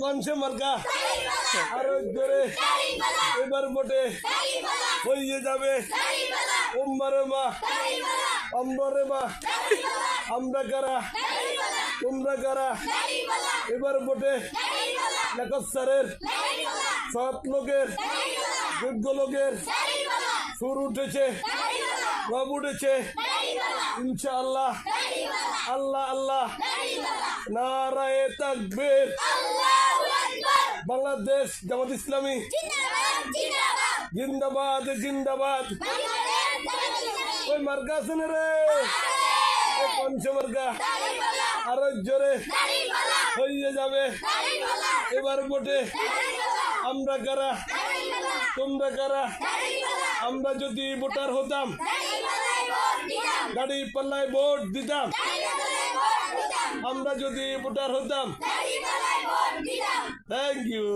কনসে মার্কা। আরও জোরে এবার মোটে হয়ে যাবে। উম্মারে মা। আম্বারে মা। আমরা কারা? তোমরা কারা? এবার মোটে লেখস্যারের সৎ লোকের। যোগ্য লোকের। সুর উঠেছে। রব উঠেছে। ইনশাআল্লাহ। আল্লাহ আল্লাহ। নারায়ে তাকবীর। বাংলাদেশ জামাত ইসলামী। জিন্দাবাদ জিন্দাবাদ। ওই মার্কা আছে না রে ওই পঞ্চ আরও জোরে। হয়ে যাবে। এবার মোটে আমরা কারা? তোমরা কারা? আমরা যদি ভোটার হতাম। গাড়ি পাল্লায় ভোট দিতাম। আমরা যদি ভোটার হতাম। Thank you